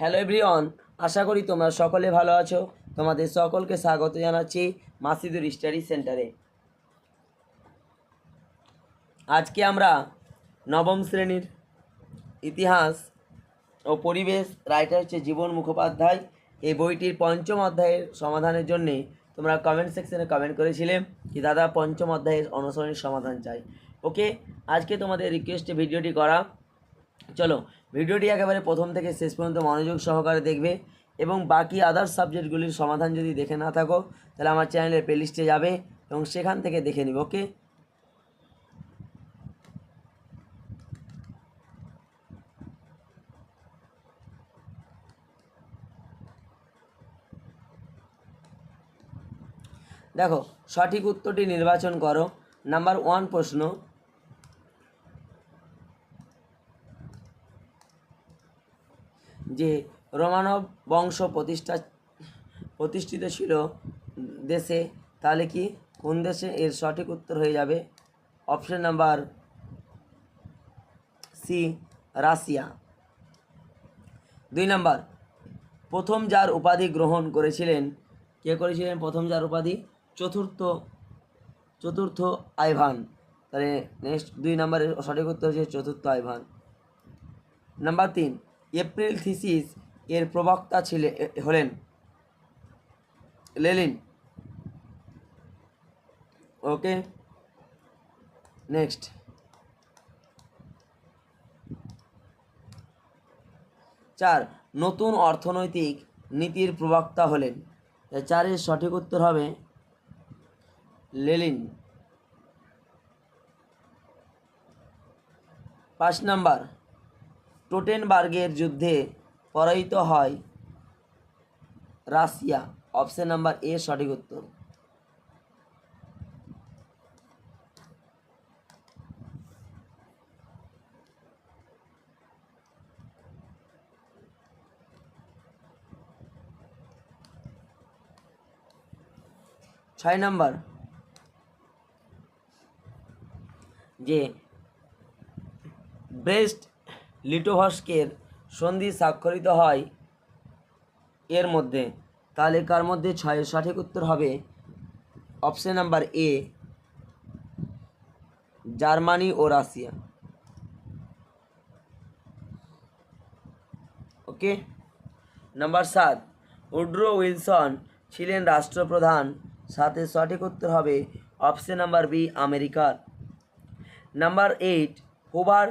Hello everyone আশা করি তোমরা সকলে ভালো আছো। তোমাদের সকলকে স্বাগত জানাচ্ছি মাসিদুর স্টাডি সেন্টারে। আজকে আমরা নবম শ্রেণির ইতিহাস ও পরিবেশ রাইটার হচ্ছে জীবন মুখোপাধ্যায়। এই বইটির পঞ্চম অধ্যায়ের সমাধানের জন্যে তোমরা কমেন্ট সেকশনে কমেন্ট করেছিলে কি দাদা পঞ্চম অধ্যায়ের অনুসরণের সমাধান চাই। ওকে আজকে তোমাদের রিকোয়েস্টে ভিডিওটি করা। চলো ভিডিওটি একেবারে প্রথম থেকে শেষ পর্যন্ত মনোযোগ সহকারে দেখবে এবং বাকি আদার্স সাবজেক্টগুলির সমাধান যদি দেখে না থাকো, তাহলে আমার চ্যানেলের প্লেলিস্টে যাবে এবং সেখান থেকে দেখে নিবে ওকে দেখো, সঠিক উত্তরটি নির্বাচন করো। নাম্বার ওয়ান প্রশ্ন যে রোমানব বংশ প্রতিষ্ঠা, প্রতিষ্ঠিত ছিল দেশে, তাহলে কি কোন দেশে এর সঠিক উত্তর হয়ে যাবে? Option number C, Russia. দুই নাম্বার, প্রথম যার উপাধি গ্রহণ করেছিলেন, কে করেছিলেন প্রথম যার উপাধি? চতুর্থ চতুর্থ আইভান। তাহলে নেক্সট দুই নম্বরের সঠিক উত্তর হচ্ছে চতুর্থ আইভান। নাম্বার তিন এপ্রিল থিসিস এর প্রবক্তা ছিলেন হলেন লেলিন। Okay, next. চার, নতুন অর্থনৈতিক নীতির প্রবক্তা হলেন। চারের সঠিক উত্তর হবে লেলিন। পাঁচ নাম্বার টোটেনবার্গের যুদ্ধে পরাজিত হয় রাশিয়া। অপশন নাম্বার এ সঠিক উত্তর। ছয় নাম্বার। যে ব্রেস্ট লিটোভস্কের সন্ধি স্বাক্ষরিত হয় এর মধ্যে। তাহলে কার মধ্যে ছয়ের সঠিক উত্তর হবে অপশন নাম্বার এ, জার্মানি ও রাশিয়া। ওকে? নাম্বার সাত, উড্রো উইলসন ছিলেন রাষ্ট্রপ্রধান। সাথে সঠিক উত্তর হবে অপশন নাম্বার বি, আমেরিকার। নাম্বার এইট হুবার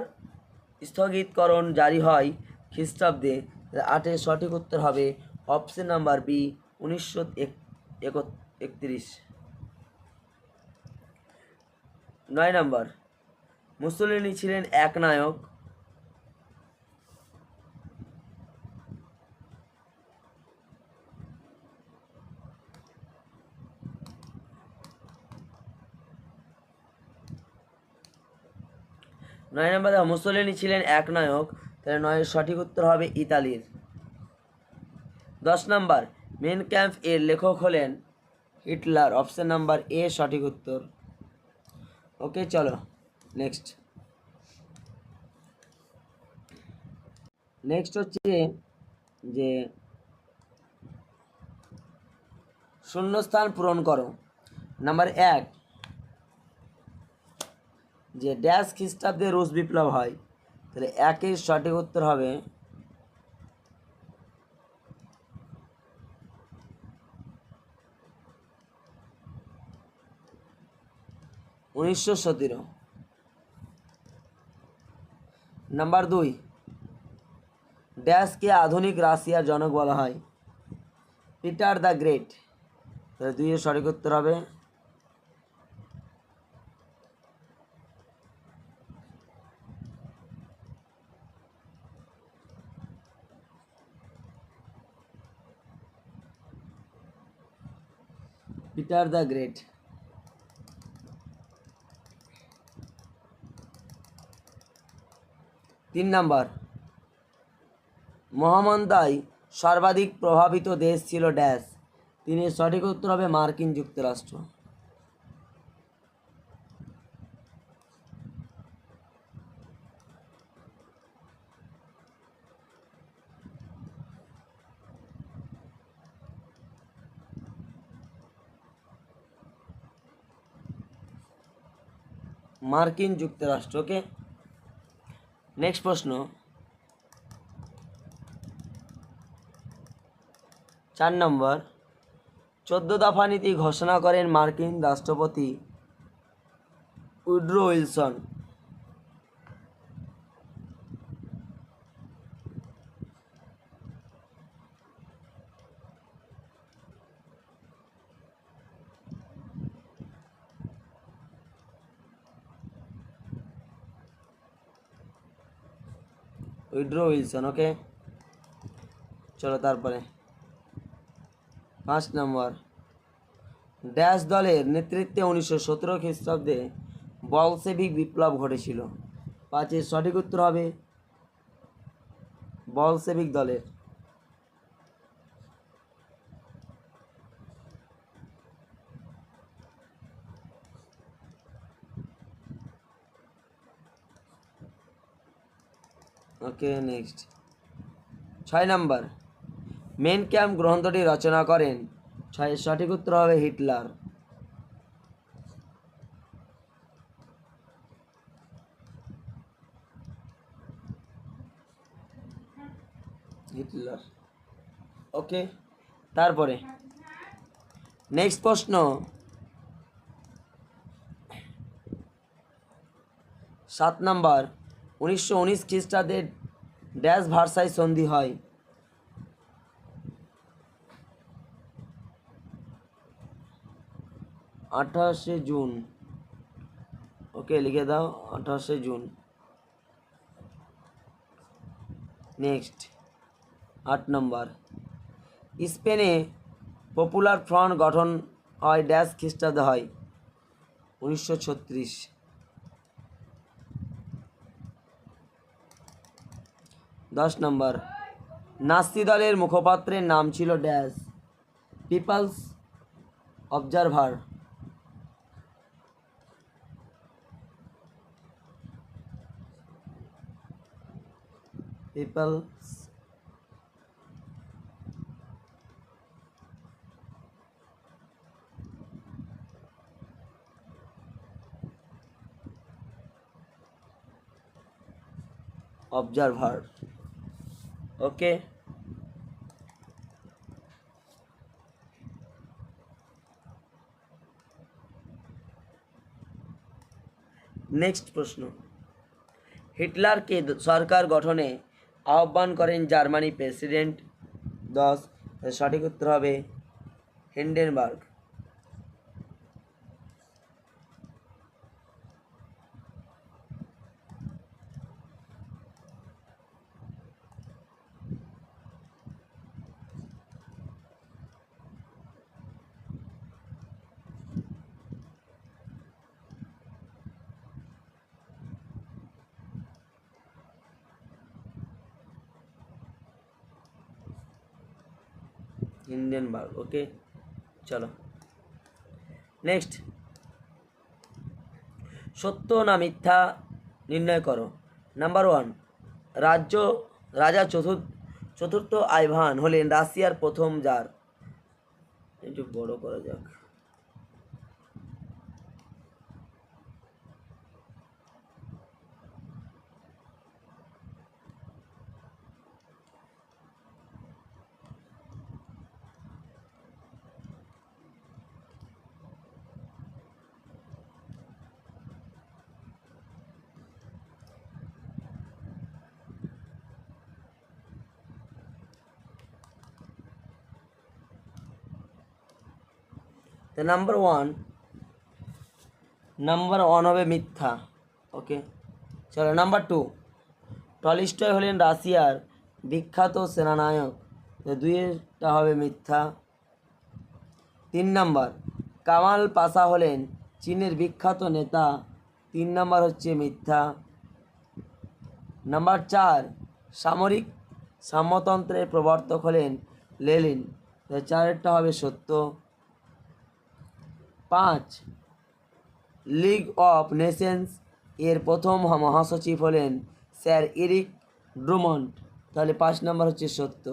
স্থগিতকরণ জারি হয় খ্রিস্টাব্দে। আটের সঠিক উত্তর হবে অপশন নাম্বার বি, উনিশশো একত্রিশ। নয় নম্বর, মুসলিনি ছিলেন এক নায়ক নয় নম্বর মুসলিনি ছিলেন এক নায়ক, তাহলে নয়ের সঠিক উত্তর হবে ইতালির। দশ নম্বর, মেন ক্যাম্প এর লেখক হলেন হিটলার, অপশান নাম্বার এ, সঠিক উত্তর। ওকে, চলো, নেক্সট। নেক্সট হচ্ছে যে, শূন্যস্থান পূরণ করো। নাম্বার এক যে ড্যাশ খ্রিস্টাব্দে রুশ বিপ্লব হয়, তাহলে একের সঠিক উত্তর হবে উনিশশো সতেরো। নাম্বার দুই ড্যাশকে আধুনিক রাশিয়ার জনক বলা হয়। পিটার দ্য গ্রেট, তাহলে দুইয়ের সঠিক উত্তর হবে পিটার দ্য গ্রেট তিন নাম্বার। মহামন্দায় সর্বাধিক প্রভাবিত দেশ ছিল ড্যাশ। তিনি সঠিক উত্তর হবে মার্কিন যুক্তরাষ্ট্র। মার্কিন যুক্তরাষ্ট্র ওকে নেক্সট প্রশ্ন। চার নম্বর, চোদ্দ দফা নীতি ঘোষণা করেন মার্কিন রাষ্ট্রপতি Woodrow Wilson. Woodrow Wilson okay চলো তারপরে। পাঁচ নম্বর। ড্যাশ দলের নেতৃত্বে উনিশশো সতেরো খ্রিস্টাব্দে বলসেভিক বিপ্লব ঘটেছিল। পাঁচের সঠিক উত্তর হবে বলসেভিক দলের। Okay next? ছয় নাম্বার। মেন ক্যাম্প গ্রন্থটি রচনা করেন। ছয়ের সঠিক উত্তর হবে হিটলার। হিটলার। ওকে, তারপরে। নেক্সট প্রশ্ন। সাত নাম্বার। উনিশশো উনিশ খ্রিস্টাব্দে ড্যাশ ভার্সাই সন্ধি হয়। আঠাশে জুন। ওকে, লিখে দাও, আঠাশে জুন। নেক্সট, আট নম্বর। স্পেনে পপুলার ফ্রন্ট গঠন হয় ড্যাশ খ্রিস্টাব্দে হয়, উনিশশো ছত্রিশ। দশ নম্বর। নাস্তি দলের মুখপাত্রের নাম ছিল dash. People's Observer. People's Observer. Okay next প্রশ্ন. হিটলারকে সরকার গঠনে আহ্বান করেন জার্মানি প্রেসিডেন্ট। দশ সঠিক উত্তর হবে হিন্ডেনবার্গ হিন্ডেনবার্গ ওকে, চলো। নেক্সট সত্য না মিথ্যা নির্ণয় করো। নাম্বার ওয়ান রাজ্য, রাজা চতুর্থ চতুর্থ আইভান হলেন রাশিয়ার প্রথম যার একটু বড় করা যাক। নাম্বার ওয়ান নাম্বার ওয়ান হবে মিথ্যা। ওকে চলো নাম্বার টু টলিস্টয় হলেন রাশিয়ার বিখ্যাত সেনানায়ক। দুইটা হবে মিথ্যা। তিন নাম্বার কামাল পাশা হলেন চীনের বিখ্যাত নেতা। তিন নাম্বার হচ্ছে মিথ্যা। নাম্বার চার. সামরিক সাম্যতন্ত্রের প্রবর্তক হলেন লেলিন। চারেরটা হবে সত্য। পাঁচ। লিগ অফ নেশনস এর প্রথম মহাসচিব হলেন স্যার এরিক ড্রুমন্ড। তাহলে পাঁচ নম্বর হচ্ছে সত্য।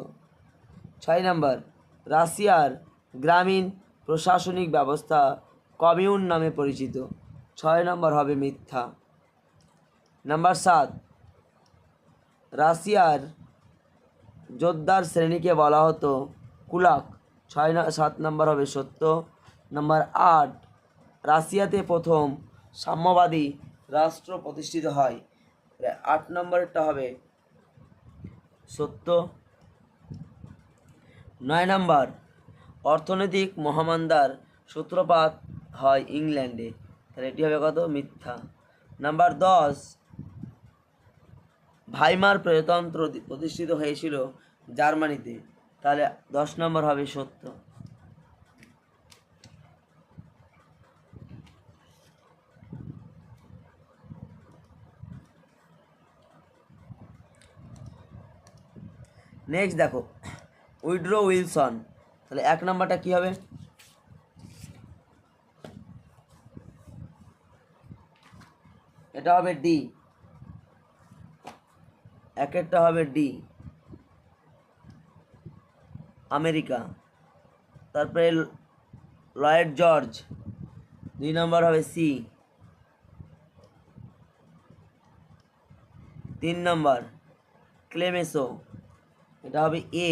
ছয় নম্বর, রাশিয়ার গ্রামীণ প্রশাসনিক ব্যবস্থা কমিউন নামে পরিচিত। ছয় নম্বর হবে মিথ্যা। নাম্বার সাত, রাশিয়ার যোদ্ধার শ্রেণীকে বলা হতো কুলাক। ছয় সাত নম্বর হবে সত্য। নাম্বার আট, রাশিয়াতে প্রথম সাম্যবাদী রাষ্ট্র প্রতিষ্ঠিত হয়। আট নম্বরটা হবে সত্য। নয় নম্বর, অর্থনৈতিক মহামান্দার সূত্রপাত হয় ইংল্যান্ডে। তাহলে এটি হবে কত? মিথ্যা। নাম্বার দশ, ভাইমার প্রজাতন্ত্র প্রতিষ্ঠিত হয়েছিল জার্মানিতে। তাহলে দশ নম্বর হবে সত্য। নেক্সট দেখো উইড্রো উইলসন তাহলে এক নম্বরটা কি হবে? এটা হবে ডি একেরটা হবে ডি আমেরিকা। তারপরে ল- লয়েড জর্জ। দুই নম্বর হবে সি তিন নম্বর, ক্লেমেসো। এটা হবে এ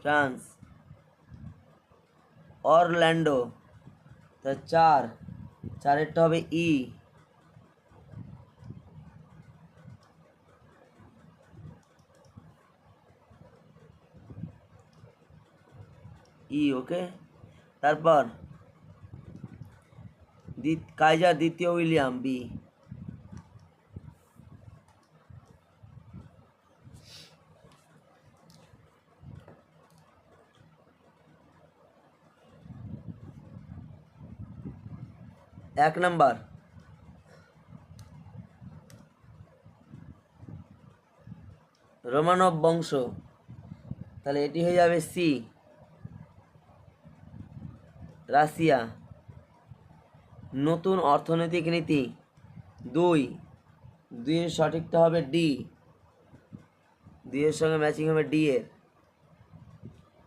ফ্রান্স অরল্যান্ডো তা চার চারেরটা হবে ই ই ওকে তারপর দ্বিত- কাইজার দ্বিতীয় উইলিয়াম বি এক নাম্বার। রোমানব বংশ। তাহলে এটি হয়ে যাবে সি। রাশিয়া। নতুন অর্থনৈতিক নীতি। দুই। দুইয়ের সঠিকটা হবে ডি দুইয়ের সঙ্গে ম্যাচিং হবে ডি এর।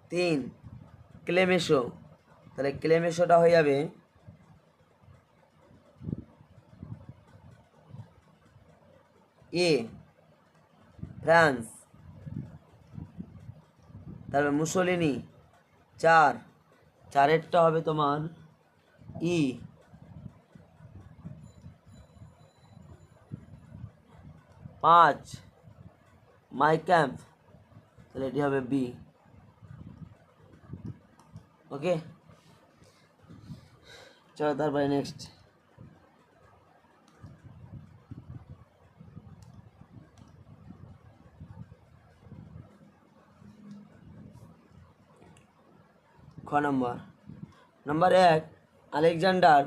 তিন। ক্লেমেশো। তাহলে ক্লেমেশোটা হয়ে যাবে এ ফ্রান্স তারপর মুসলিনি, চার, চারেরটা হবে তোমার ই। পাঁচ, মাই ক্যাম্প, তাহলে এটি হবে বি। ওকে? চলো তারপরে নেক্সট। নম্বর নম্বর এক আলেকজান্ডার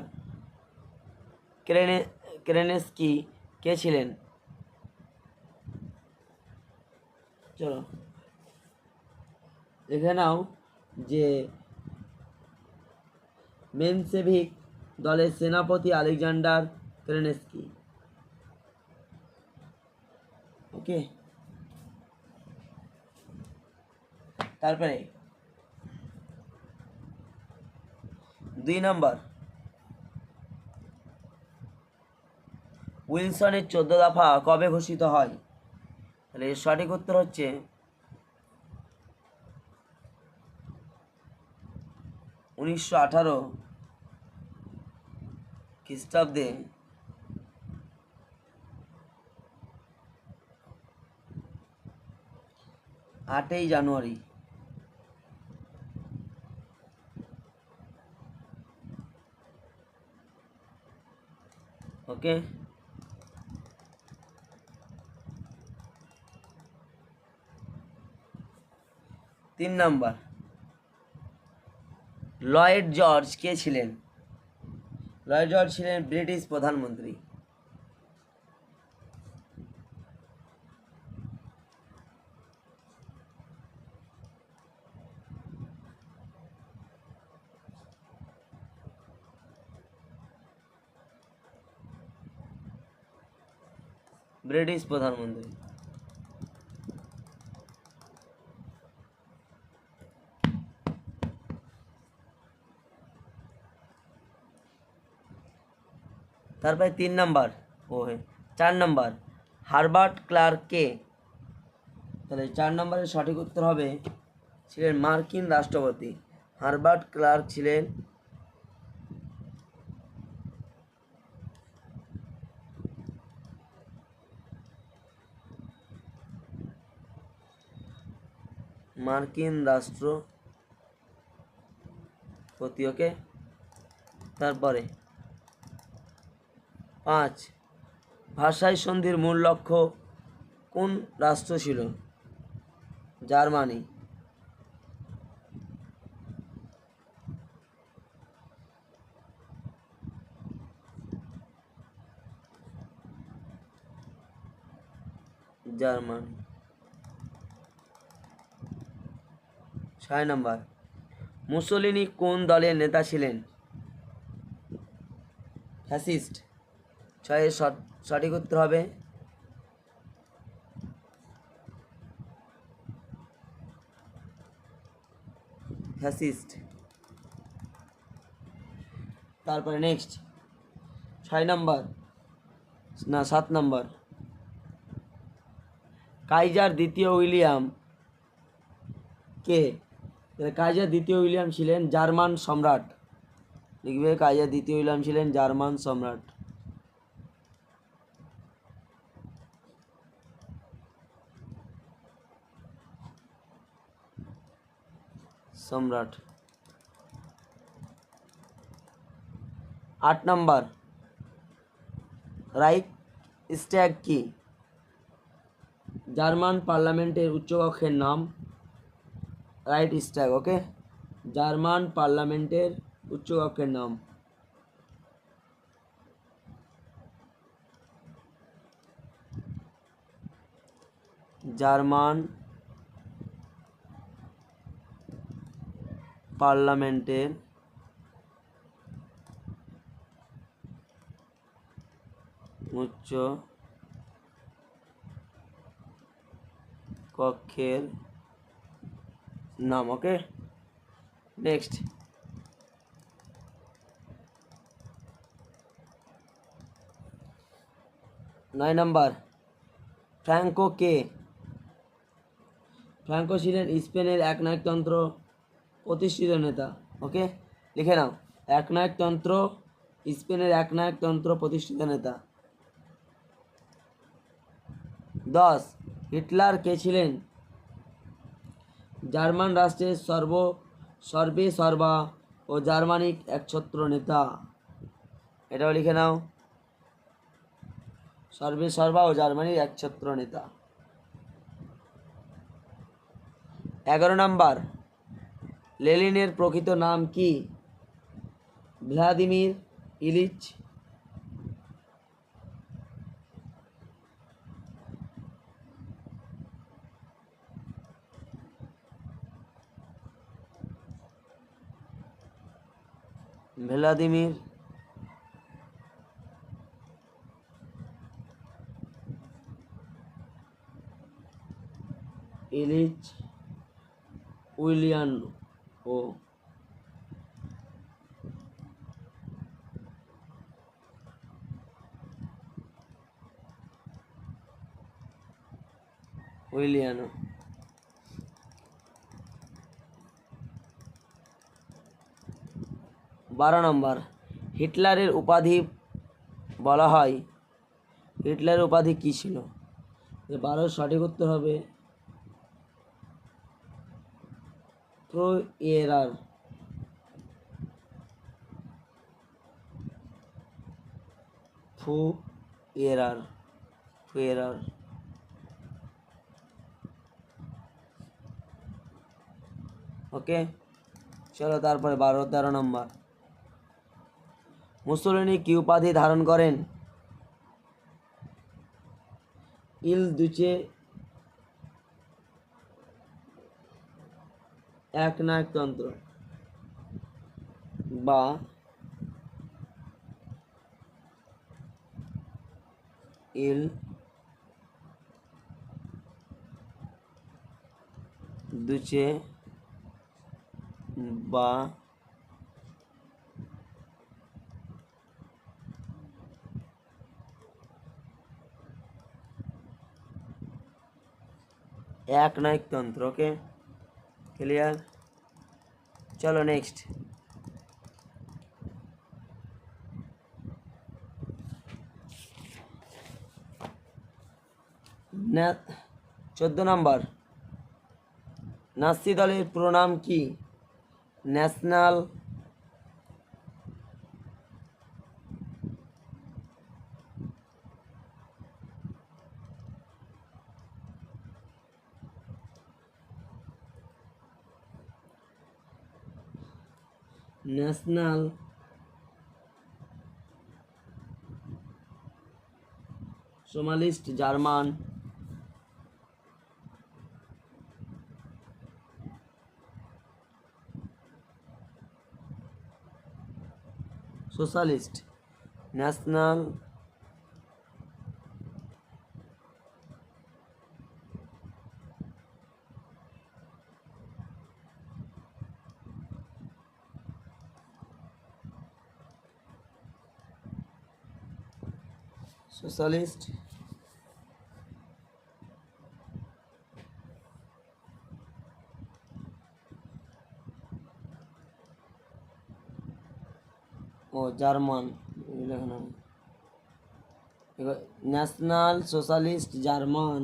ক্রেনে ক্রেনেস্কি কে ছিলেন চলো দেখে নাও যে মেনসেভিক দলের সেনাপতি আলেকজান্ডার ক্রেনেস্কি ওকে তারপরে দুই নম্বর। উইলসনের চোদ্দ দফা কবে ঘোষিত হয়? তাহলে সঠিক উত্তর হচ্ছে উনিশশো আঠারো খ্রিস্টাব্দে। আটই জানুয়ারি। ওকে। তিন নাম্বার। লয়েড জর্জ কে ছিলেন? লয়েড জর্জ ছিলেন ব্রিটিশ প্রধানমন্ত্রী। ব্রিটিশ প্রধানমন্ত্রী তারপরে তিন নাম্বার, ও চার নাম্বার, হারবার্ট ক্লার্ক কে? তাহলে চার নম্বরের সঠিক উত্তর হবে ছিলেন মার্কিন রাষ্ট্রপতি, হারবার্ট ক্লার্ক ছিলেন মার্কিন রাষ্ট্রপতি ওকে তারপরে পাঁচ ভাষাই সন্ধির মূল লক্ষ্য কোন রাষ্ট্র ছিল? জার্মানি। জার্মানি। ছয় নম্বর। মুসলিনি কোন দলের নেতা ছিলেন? ফ্যাসিস্ট। ছয়ের সঠ- সঠিক উত্তর হবে? ফ্যাসিস্ট। তারপরে নেক্সট। ছয় নম্বর। না, সাত নম্বর। কাইজার দ্বিতীয় উইলিয়াম কে? কাইজার দ্বিতীয় উইলিয়াম ছিলেন জার্মান সম্রাট। লিখবে কাইজার দ্বিতীয় উইলিয়াম ছিলেন জার্মান সম্রাট। সম্রাট। আট নম্বর। রাইট স্ট্যাগ কি? জার্মান পার্লামেন্টের উচ্চকক্ষের নাম রাইট স্ট্যাগ ওকে? জার্মান পার্লামেন্টের উচ্চকক্ষের নাম। জার্মান পার্লামেন্টের উচ্চ কক্ষের নাম, ওকে? নেক্সট নয় নাম্বার। ফ্র্যাঙ্কো কে? ফ্র্যাঙ্কো ছিলেন স্পেনের একনায়কতন্ত্র প্রতিষ্ঠিত নেতা, ওকে? লিখে নাও। একনায়কতন্ত্র, স্পেনের একনায়কতন্ত্র প্রতিষ্ঠিত নেতা। দশ। হিটলার কে ছিলেন জার্মান রাষ্ট্রের সর্ব, সর্বে সর্বা ও জার্মানিক একছত্র নেতা। এটাও লিখে নাও। সর্বে সর্বা ও জার্মানির একছত্র নেতা। এগারো নাম্বার। লেলিনের প্রকৃত নাম কি? Vladimir Ilyich Vladimir Ilyich Ulyanov ও উইলিয়ানো। বারো নম্বর। হিটলারের উপাধি বলা হয়। হিটলারের উপাধি কী ছিল? এ বারো সঠিক উত্তর হবে প্রো এরার ফু এরার ওকে, চলো তারপরে বারো, তেরো নম্বর। মুসলিনি কি উপাধি ধারণ করেন? ইল দুচে এক একনায়কতন্ত্র বা ইল দুচে বা এক নায়কতন্ত্র ওকে? ক্লিয়ার চলো নেক্সট চোদ্দ নাম্বার। নাসি দলের পুরো নাম কি? National national socialist German socialist national socialist ও জার্মান লেখানো নেই। এবার national socialist German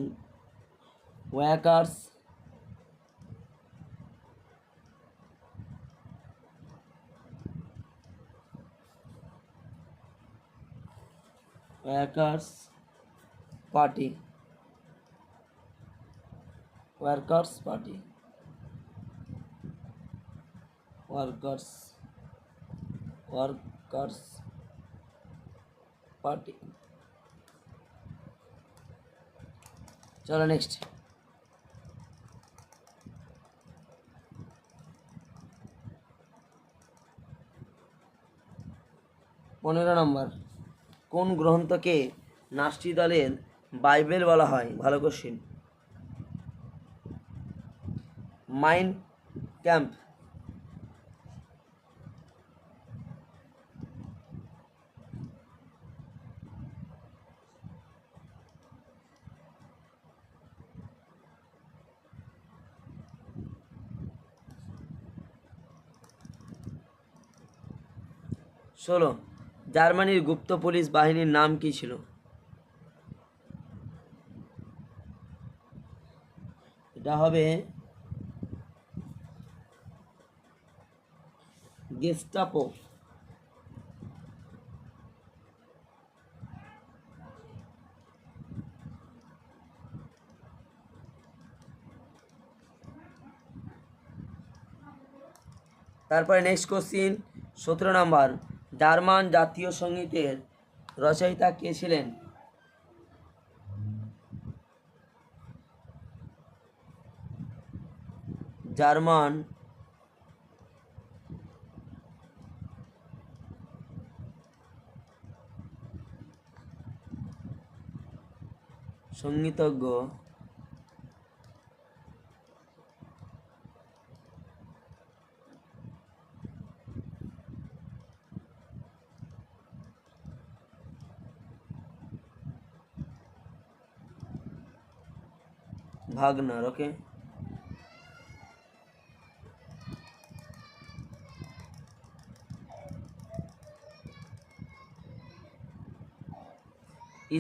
workers workers party workers party workers workers party चलो नेक्स्ट पंद्रह नंबर. কোন গ্রন্থকে নাস্তি দলের বাইবেল বলা হয়? ভালো কোশ্চিন মাইন্ড ক্যাম্প। ষোলো। জার্মানির গুপ্ত পুলিশ বাহিনীর নাম কি ছিল? এটা হবে গেস্টাপো তারপরে নেক্সট কোশ্চিন সতেরো নম্বর জার্মান জাতীয় সঙ্গীতের রচয়িতা কে ছিলেন? জার্মান সঙ্গীতজ্ঞ ভাগনার ওকে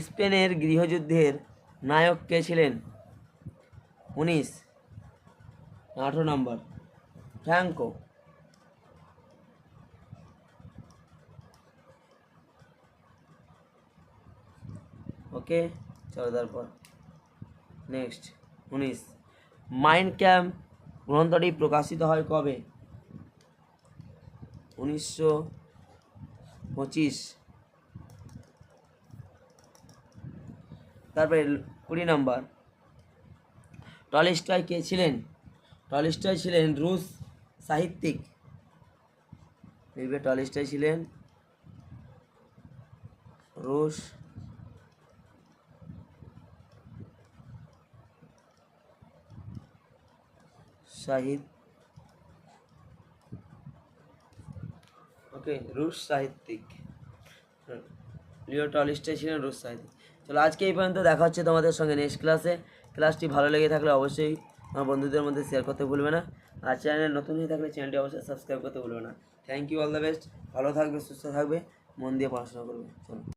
স্পেনের গৃহযুদ্ধের নায়ক কে ছিলেন? উনিশ, আঠেরো নম্বর, ফ্র্যাঙ্কো। ওকে চলো তারপর। নেক্সট উনিশ। মাইন্ড ক্যাম্প গ্রন্থটি প্রকাশিত হয় কবে? উনিশশো পঁচিশ। তারপরে কুড়ি নম্বর। টলিস্টয় কে ছিলেন? টলিস্টয় ছিলেন রুশ সাহিত্যিক। লিখবে টলিস্টয় ছিলেন রুশ সাহিত্য ওকে রুশ সাহিত্যিক। লিও টলিস্টাই ছিলেন রুশ সাহিত্যিক। চলো, আজকে এই পর্যন্ত দেখা হচ্ছে তোমাদের সঙ্গে নেক্সট ক্লাসে ক্লাসটি ভালো লেগে থাকলে অবশ্যই আমার বন্ধুদের মধ্যে শেয়ার করতে ভুলবে না। আর চ্যানেল নতুন হয়ে থাকলে চ্যানেলটি অবশ্যই সাবস্ক্রাইব করতে ভুলবে না। Thank you all the best ভালো থাকবে, সুস্থ থাকবে, মন দিয়ে পড়াশোনা করবে। চলো।